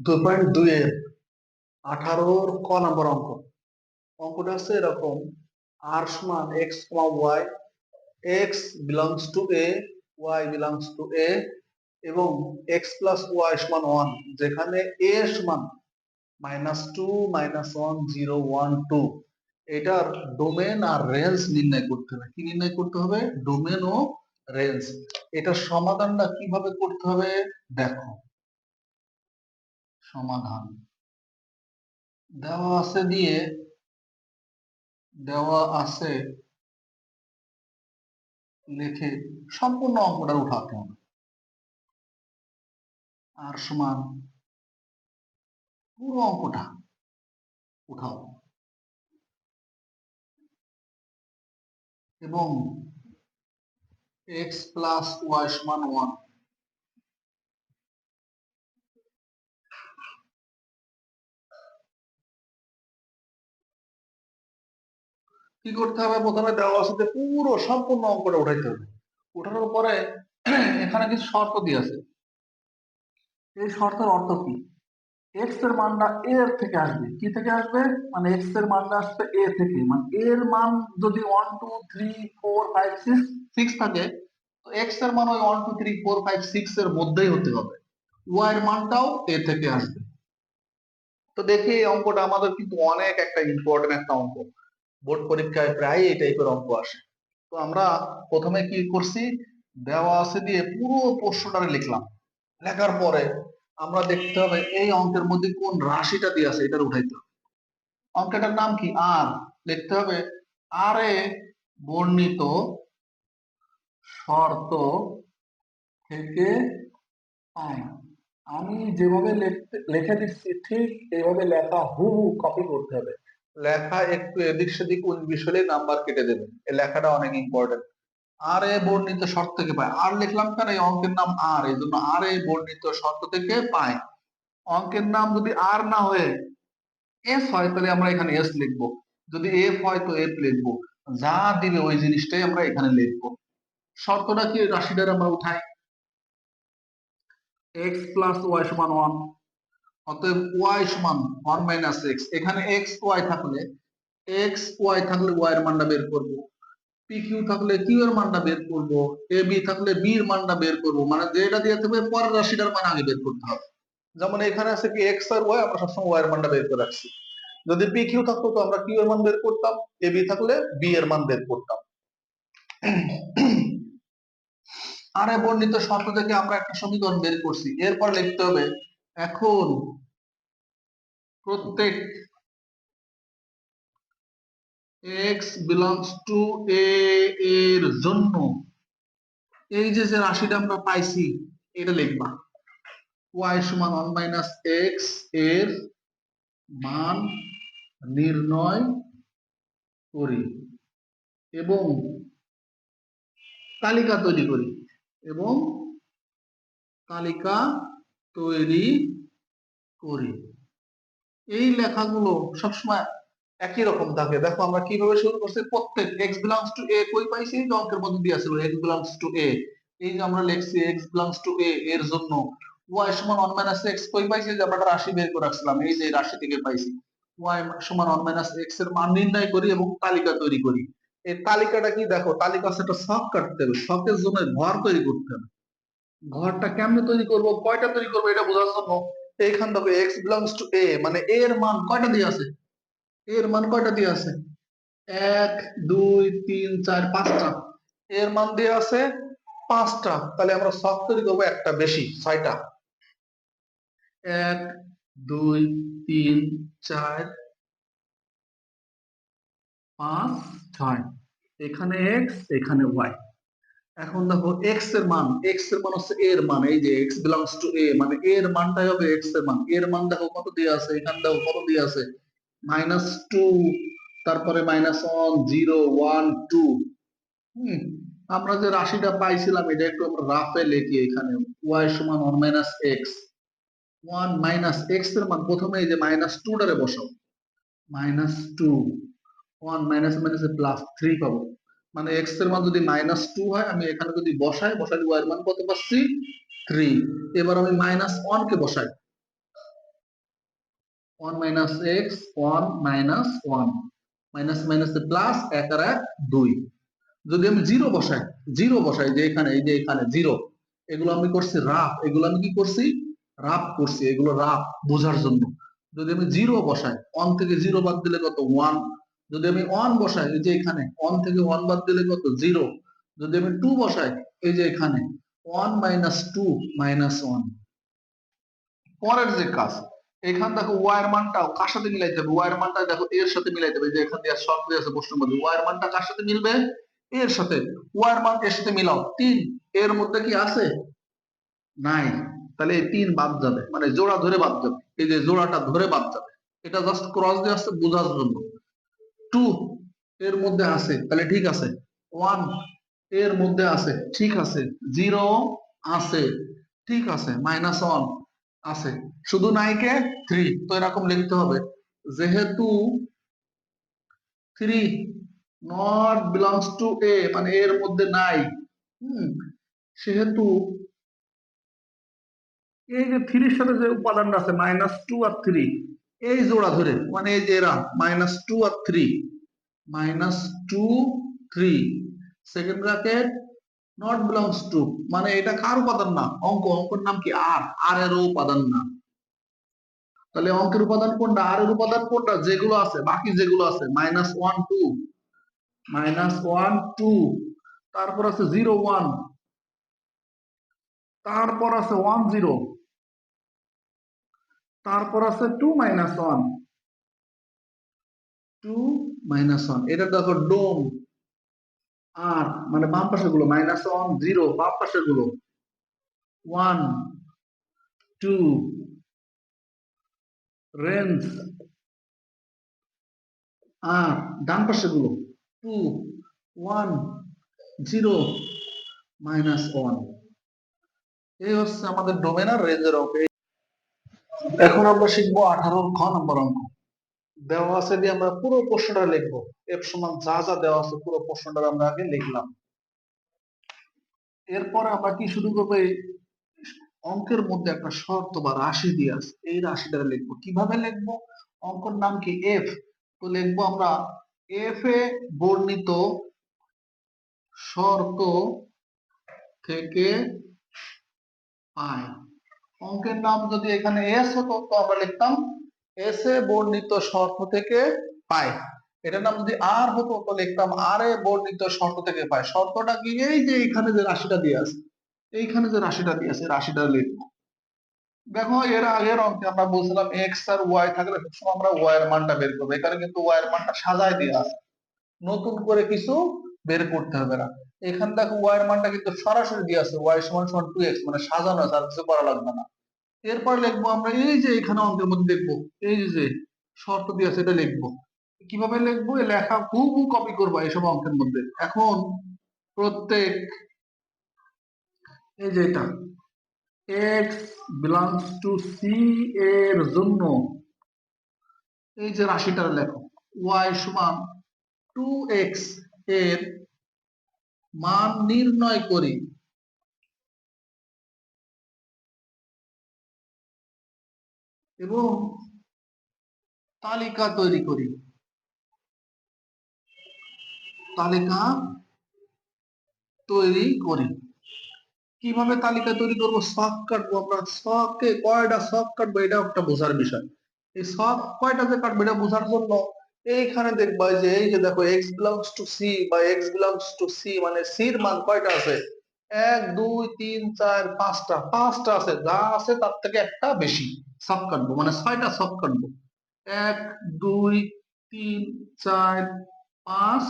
দুই পয়েন্ট দুই এর আঠারোর ক নম্বর অঙ্ক। অঙ্কটা হচ্ছে এরকম আর সমান x comma y x belongs to A y belongs to A এবং এক্স প্লাস ওয়াই সমান ওয়ান যেখানে এ সমান minus two minus one zero one two এটার ডোমেন আর রেঞ্জ নির্ণয় করতে হবে। কি নির্ণয় করতে হবে? ডোমেন ও রেঞ্জ এটার সমাধানটা কীভাবে করতে হবে? দেখো। সমাধান। দেওয়া আছে দিয়ে, দেওয়া আছে লিখে সম্পূর্ণ অঙ্কটা উঠাতে হবে। আর সমান পুরো অঙ্কটা উঠাও। এবং এক্স প্লাস ওয়াই সমান ওয়ান কি করতে হবে? প্রথমে দেওয়া আছে পুরো সম্পূর্ণ অঙ্কটা উঠাইতে হবে। উঠানোর পরে এখানে কিছু শর্ত দিয়ে আছে। এই শর্তের অর্থ কি? এক্সের মানটা এ এর থেকে আসবে। কি থেকে আসবে? মানে এক্সের মানটা আসবে এ থেকে। মানে এর মান যদি one two three four five six six থাকে, তো এক্সের মান ওই one two three four five six এর মধ্যেই হতে হবে। ওয়াই এর মানটাও এ থেকে আসবে। তো দেখি এই অঙ্কটা আমাদের কিন্তু অনেক একটা ইম্পর্টেন্ট একটা অঙ্ক। বোর্ড পরীক্ষায় প্রায় এই টাইপের অঙ্ক আসে। তো আমরা প্রথমে কি করছি? দেওয়া আছে দিয়ে পুরো প্রশ্নটা লিখলাম। লেখার পরে আমরা দেখতে হবে এই অঙ্কের মধ্যে কোন রাশিটা দিয়ে আছে এটা উঠাইতে হবে। অঙ্কটার নাম কি? আর। লিখতে হবে আর এ বর্ণিত শর্ত থেকে পাই আমি যেভাবে লিখে দিচ্ছি ঠিক এইভাবে লেখা হুবহু কপি করতে হবে। লেখা একটু এদিক সেদিক উনিশ হলে নাম্বার কেটে দেবে। এই লেখাটা অনেক ইম্পর্টেন্ট আর এ বর্ণিত শর্ত থেকে পায়। আর লিখলাম কেন? এই অঙ্কের নাম আর এই জন্য আর এ বর্ণিত শর্ত থেকে পায়। অঙ্কের নাম যদি আর না হয়ে এস হয়, তাহলে আমরা এখানে এস লিখব। যদি এফ হয়, তো এফ লিখব। যা দিবে ওই জিনিসটাই আমরা এখানে লিখব। শর্তটা কি? রাশিটার আমরা উঠাই। এক্স প্লাস ওয়াই সমান ওয়ান অতএব ওয়াই সমান ওয়ান মাইনাস এক্স এখানে এক্স ওয়াই থাকলে এক্স ওয়াই থাকলে ওয়াই এর মানটা বের করব। পি থাকলে কিউ এর মানটা বের করব। এ বি থাকলে বি এর মানটা বের করব। মানে যেটা দিয়ে থাকবে পরের রাশিটার মান আগে বের করতে হবে। যেমন এখানে আছে কি এক্স আর ওয়াই আমরা সবসময় ওয়াই এর মানটা বের করে রাখছি। যদি পি থাকতো, তো আমরা কিউ এর মান বের করতাম। এ বি থাকলে বি এর মান বের করতাম। আর বর্ণিত শর্ত থেকে আমরা একটা সমীকরণ বের করছি। এরপর লিখতে হবে এখন প্রত্যেক এক্স belongs টু এ এর জন্য এই যে যে রাশিটা আমরা পাইছি, এটা লিখবা। y সমান 1 মাইনাস x এর মান নির্ণয় করি এবং তালিকা তৈরি করি এবং তালিকা তৈরি করি। এই লেখাগুলো সবসময় একই রকম থাকে। দেখো, আমরা কীভাবে শুরু করছি? প্রত্যেক x belongs to a কই পাইছি? এই অঙ্কের মধ্যে দেওয়া ছিল x belongs to a এই যে আমরা লিখছি x belongs to a এর জন্য y সমান 1 minus x কই পাইছি? যে আমরা রাশি বের করে রাখছিলাম এই যে রাশি থেকে পাইছি। y সমান 1 minus x এর মান নির্ণয় করি এবং তালিকা তৈরি করি। এই তালিকাটা কি? দেখো, তালিকা সেটা ছক কাটতে হবে ছকের জন্য ঘর তৈরি করতে হবে। ঘরটা কেমনে তৈরি করব? কয়টা তৈরি করব? এটা বোঝার জন্য এইখান থেকে x belongs to a মানে a এর মান কয়টা দিয়ে আছে? এর মান কয়টা দিয়ে আছে? এক, দুই, তিন, চার, পাঁচটা। এর মান দিয়ে আছে পাঁচটা। তাহলে আমরা সব তৈরি করব একটা বেশি, ছয়টা। এক, দুই, তিন, চার, পাঁচ, ছয়। এখানে এক্স এখানে ওয়াই এখন দেখো এক্সের মান এক্সের মান হচ্ছে এর মান, এই যে এক্স বিলংস টু এ মানে এর মানটাই হবে এক্সের মান এর মান দেখো কত দিয়ে আছে, এখানে দেখো কত দিয়ে আছে মাইনাস টু তারপরে minus one zero one two আমরা যে রাশিটা পাইছিলাম এটা একটু আমরা রাফে লিখি এখানে ওয়াই সমান one minus x one minus এক্সের মান প্রথমে এই যে মাইনাস টু ডারে বসাও minus two one minus minus plus three পাবো মানে এক্সের মান যদি মাইনাস টু হয়, আমি এখানে যদি বসাই বসাই ওয়াই এর মান কত পাচ্ছি? থ্রি এবার আমি মাইনাস ওয়ান কে বসাই। One minus x one minus one minus minus plus এক আর এক, দুই। যদি আমি জিরো বসাই জিরো বসাই, যে এখানে, এই যে এখানে জিরো এগুলো আমি করছি রাফ এগুলো আমি কি করছি? রাফ করছি। এগুলো রাফ বোঝার জন্য। যদি আমি জিরো বসাই ওয়ান থেকে জিরো বাদ দিলে কত? ওয়ান যদি আমি ওয়ান বসাই, এই যে এখানে ওয়ান থেকে ওয়ান বাদ দিলে কত? জিরো যদি আমি টু বসাই, এই যে এখানে one minus two minus one পরের যে কাজ, এখান দেখো ওয়ার মানটা কার সাথে মিলাইতে হবে? ওয়ার মানটা দেখো এর সাথে মিলাইতে হবে। যে এখান দিয়ে শর্ট দিয়ে আছে প্রশ্নের মধ্যে ওয়ার মানটা কার সাথে মিলবে? এর সাথে। ওয়ার মান এর সাথে মিলাও। তিন, এর মধ্যে কি আছে? নাই তাহলে এই তিন বাদ যাবে। মানে জোড়া ধরে বাদ যাবে। এই যে জোড়াটা ধরে বাদ যাবে। এটা জাস্ট ক্রস দিয়ে আসছে, বোঝার জন্য। টু এর মধ্যে আছে, তাহলে ঠিক আছে। ওয়ানের মধ্যে আছে, ঠিক আছে। জিরো আছে, ঠিক আছে মাইনাস ওয়ান আছে। শুধু নাইকে থ্রি তো এরকম লিখতে হবে। যেহেতু three not belongs to A মানে এর মধ্যে নাই, হুম, সেহেতু এই যে থ্রির সাথে যে উপাদানটা আছে মাইনাস টু আর থ্রি এই জোড়া ধরে মানে এই যে এরা minus two R three minus two three second bracket not belongs to মানে এটা কার উপাদান না? অঙ্ক, অঙ্কের নাম কি আর আর এর উপাদান না। তাহলে অঙ্কের উপাদান কোনটা? আর এর উপাদান কোনটা? যেগুলো আছে, বাকি যেগুলো আছে minus one two minus one two তারপর আছে জিরো ওয়ান তারপর আছে ওয়ান জিরো তারপর আছে two minus one two minus one এটা দেখো ডোম আর মানে বাম পাশে গুলো মাইনাস ওয়ান জিরো বাম পাশে গুলো। ওয়ান টু রেঞ্জ আর ডান পাশে গুলো two one zero minus one এই হচ্ছে আমাদের ডোমেন আর রেঞ্জের অঙ্ক। এখন আমরা শিখব আঠারো খ নম্বর অঙ্ক। দেওয়া আছে দিয়ে আমরা পুরো প্রশ্নটা লিখব। এর সমান যা যা দেওয়া আছে পুরো প্রশ্নটা আমরা আগে লিখলাম। এরপরে আমরা কি শুরু করব? এই অঙ্কের মধ্যে একটা শর্ত বা রাশি দিয়ে আছে, এই রাশিটা লিখব। কীভাবে লিখব? অঙ্কের নাম কি? এফ তো লিখব আমরা এফ এ বর্ণিত শর্ত থেকে পাই অঙ্কের নাম যদি এখানে এস হতো, তো আমরা লিখতাম এস এ বর্ণিত শর্ত থেকে পাই। এটার নাম যদি আর হতো, তো লিখতাম আর এ বর্ণিত শর্ত থেকে পাই। শর্তটা কি? এই যে এইখানে যে রাশিটা দিয়ে আছে, এইখানে যে রাশিটা দিয়ে আছে, রাশিটা লিখব। দেখো, এর আগের অঙ্কে আমরা বলছিলাম এক্স আর ওয়াই থাকলে সবসময় আমরা ওয়াই এর মানটা বের করব। এখানে কিন্তু ওয়াই এর মানটা সাজায় দিয়ে আছে। নতুন করে কিছু বের করতে হবে না। এখানে দেখো ওয়াই এর মানটা কিন্তু সরাসরি দিয়ে আছে ওয়াই সমান সমান টু মানে সাজানো আছে, আর কিছু করা লাগবে না। এরপর লিখব আমরা, এই যে এখানে অঙ্কের মধ্যে দেখব, এই যে শর্ত দিয়ে আছে, এটা লিখব। কীভাবে লিখব? এই লেখা খুব কপি করব এইসব অঙ্কের মধ্যে। এখন প্রত্যেক, এই যে এটা এক্স বিলংস টু সি এর জন্য, এই যে রাশিটা লেখো ওয়াই সমান টু এক্সের মান নির্ণয় করি। এবং তালিকা তৈরি করি। তালিকা তৈরি করি। কীভাবে তালিকা তৈরি করব? শখ কাটবো আমরা শখে কয়টা শখ কাটবো? এটা একটা বোঝার বিষয়। এই শখ কয়টা যে কাটবো? এটা বোঝার জন্য এইখানে দেখবা যে, এই যে দেখো এক্স বিলংস টু সি বা এক্স বিলংস টু সি মানে সির মান কয়টা আছে? এক, দুই, তিন, চার, পাঁচটা। পাঁচটা আছে। যা আছে তার থেকে একটা বেশি সব কাটবো মানে ছয়টা সব কাটবো এক, দুই, তিন, চার, পাঁচ।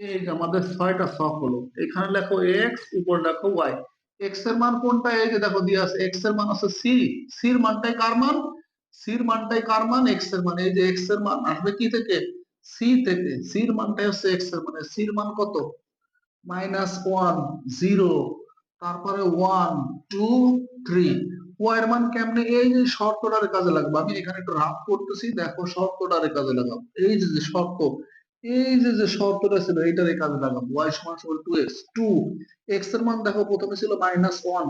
এই যে আমাদের ছয়টা সব হলো। এখানে লেখো এক্স উপর লেখো ওয়াই এক্সের মান কোনটা? এই যে দেখো দিয়ে আছে এক্সের মান আছে সি সির মানটাই কার মান? সির মানটাই কার মান? এক্সের মান। এই যে এক্সের মান আসবে কি থেকে? সি থেকে। সির মানটাই হচ্ছে এক্সের মানে সির মান কত? মাইনাস ওয়ান জিরো তারপরে ওয়ান টু থ্রি এর মান কেমনে? এই যে শর্তটার কাজে লাগবে। আমি এখানে একটু রাফ করতেছি। দেখো শর্তটার কাজে লাগাবো এই যে যে শর্ত, এই যে যে শর্তটা ছিল এইটার কাজে লাগাবো ওয়াই সমান সমান টু এক্স টু এক্সের মান দেখো প্রথমে ছিল মাইনাস ওয়ান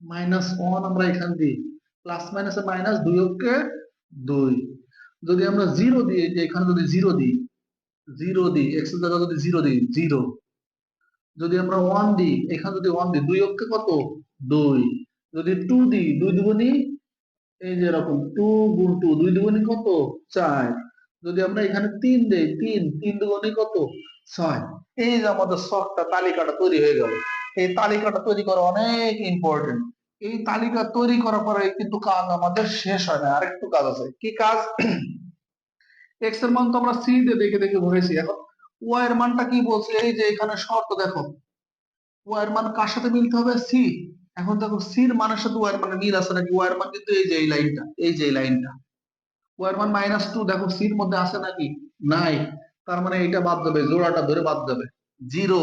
মাইনাস ওয়ান আমরা এখান দিই প্লাস মাইনাসে মাইনাস দুই অক্ষে দুই। যদি আমরা জিরো দিই যে এখানে যদি জিরো দিই জিরো দিই এক্সের জায়গায় যদি জিরো দিই জিরো যদি আমরা ওয়ান দিই, এখানে যদি ওয়ান দিই, দুই অক্ষে কত? দুই। যদি টু দিই, দুই দুগুনি এই যে এরকম টু গুণ টু দুই দুগুনি কত? চার। যদি আমরা এখানে তিন দেই, তিন তিন দুগুনি কত? ছয়। এই যে আমাদের শখটা, তালিকাটা তৈরি হয়ে গেল। এই তালিকাটা তৈরি করা অনেক ইম্পর্টেন্ট এই তালিকা তৈরি করার পরে কিন্তু কাজ আমাদের শেষ হয় না, আরেকটু কাজ আছে। কি কাজ? এক্সের মান তো আমরা সি দিয়ে দেখে দেখে ভরেছি এখন। ওয়াই এর মানটা কি বলছে? এই যে এখানে শর্ত দেখো। ওয়াই এর মান কার সাথে মিলতে হবে? সি এখন দেখো সির মানের সাথে ওয়াই এর মানে মিল আছে নাকি? ওয়াই এর মান কিন্তু এই যে এই লাইনটা, এই যে এই লাইনটা। ওয়াই এর মান মাইনাস টু দেখো সির মধ্যে আছে নাকি? নাই। তার মানে এটা বাদ দেবে, জোড়াটা ধরে বাদ দেবে। জিরো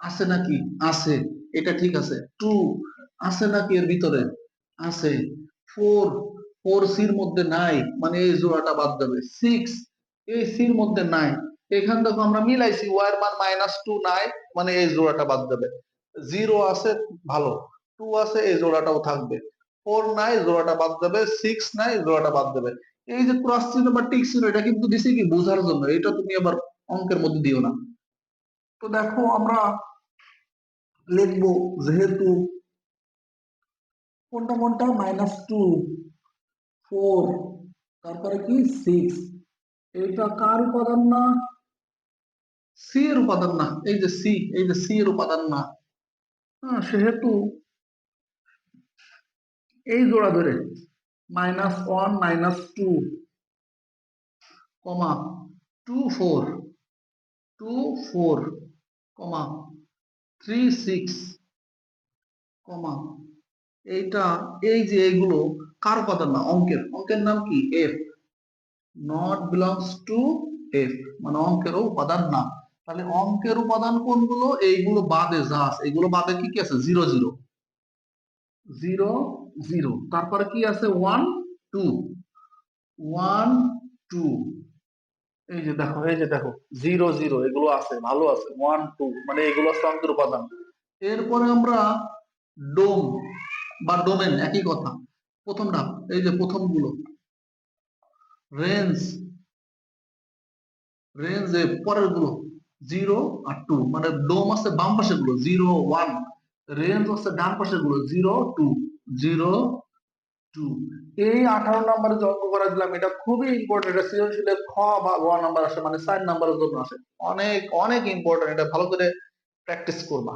আছে নাকি? আছে। এটা ঠিক আছে। টু আছে নাকি এর ভিতরে? আছে। ফোর ফোর সির মধ্যে নাই। মানে এই জোড়াটা বাদ দেবে সিক্স এই সির মধ্যে নাই। এখান দেখো আমরা মিলাইছি। ওয়াই এর মান মাইনাস টু নাই মানে এই জোড়াটা বাদ দেবে জিরো আছে, ভালো। টু আছে, এই জোড়াটাও থাকবে। ফোর নাই, জোড়াটা বাদ দেবে সিক্স নাই, জোড়াটা বাদ দেবে এই যে ক্রস চিহ্ন বা টিক চিহ্ন, এটা কিন্তু দিছি কি? বোঝার জন্য। এটা তুমি আবার অঙ্কের মধ্যে দিও না। তো দেখো আমরা লিখব যেহেতু কোনটা কোনটা? মাইনাস টু ফোর তারপরে কি? সিক্স এটা কার উপাদান না? সি এর উপাদান না। এই যে সি এই যে সি এর উপাদান না। হ্যাঁ সেহেতু এই জোড়া ধরে minus one minus two comma two four two four comma three six comma এইটা, এই যে এইগুলো কার উপাদান না অঙ্কের। অঙ্কের নাম কি? F not belongs to F মানে অঙ্কেরও উপাদান না। তাহলে অঙ্কের উপাদান কোনগুলো? এইগুলো বাদে যা আছে। এইগুলো বাদে কি কি আছে? জিরো জিরো জিরো জিরো তারপরে কি আছে? ওয়ান টু ওয়ান টু এই যে দেখো, এই যে দেখো। জিরো জিরো এগুলো আছে, ভালো আছে। ওয়ান টু মানে এগুলো হচ্ছে অঙ্কের উপাদান। এরপরে আমরা ডোম বা ডোমেন একই কথা। প্রথম ধাপ, এই যে প্রথমগুলো রেঞ্জ রেঞ্জে পরেরগুলো জিরো আর টু মানে ডোম আছে বাম পাশে গুলো জিরো ওয়ান রেঞ্জ হচ্ছে ডান পাশে গুলো জিরো টু জিরো টু এই আঠারো নম্বরে যে অঙ্ক করা দিলাম, এটা খুবই ইম্পর্টেন্ট এটা সৃজনশীলের খ বা গ নাম্বার আসে মানে চার নাম্বারের জন্য আসে। অনেক অনেক ইম্পর্টেন্ট এটা ভালো করে প্র্যাকটিস করবা।